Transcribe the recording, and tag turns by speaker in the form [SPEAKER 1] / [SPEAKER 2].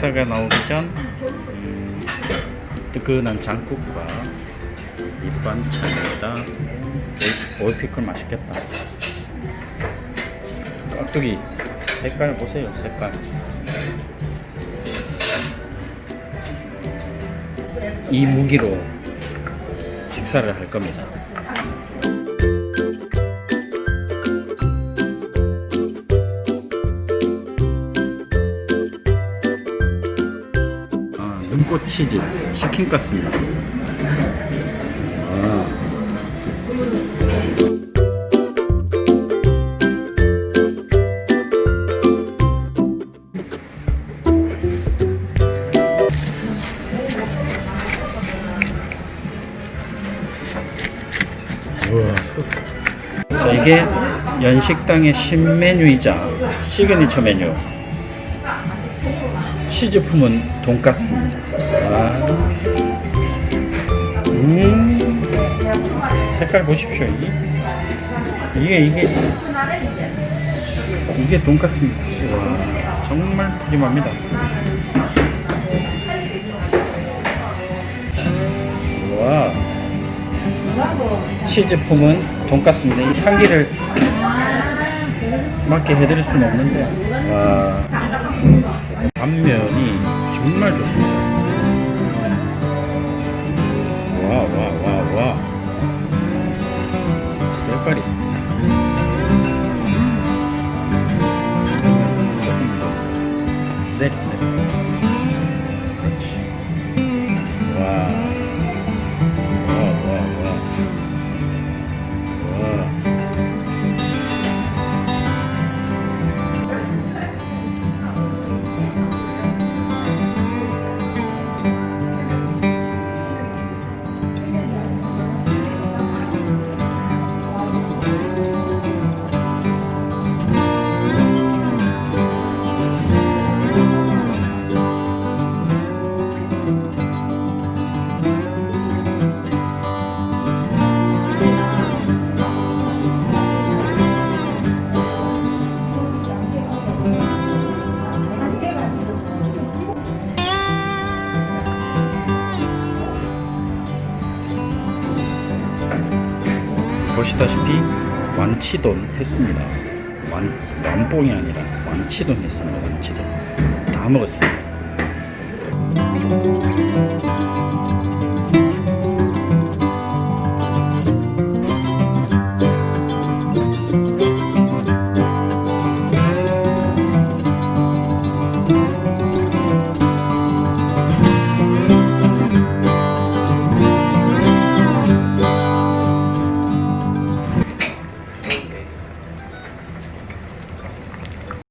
[SPEAKER 1] 식사가 나오기 전 음, 뜨끈한 장국과 밑반찬에다 오이- 오이피클 맛있겠다. 깍두기 색깔 보세요 색깔. 이 무기로 식사를 할 겁니다. 아, 눈꽃 치즈 치킨 같습니다. 아. 자 이게 연식당의 신메뉴이자 시그니처 메뉴 치즈 품은 돈까스입니다. 아. 음. 색깔 보십시오. 이- 이게 이게 이게 돈까스입니다. 와, 정말 푸짐합니다. 와. 치즈 품은 돈까스입니다. 이 향기를 맞게 해드릴 수는 없는데 와 단면이 정말 좋습니다. 와 와 와 와. 색깔이. 조금 보시다시피 완치돈 했습니다. 완, 완뽕이 아니라 완치돈 했습니다. 완치돈. 다 먹었습니다.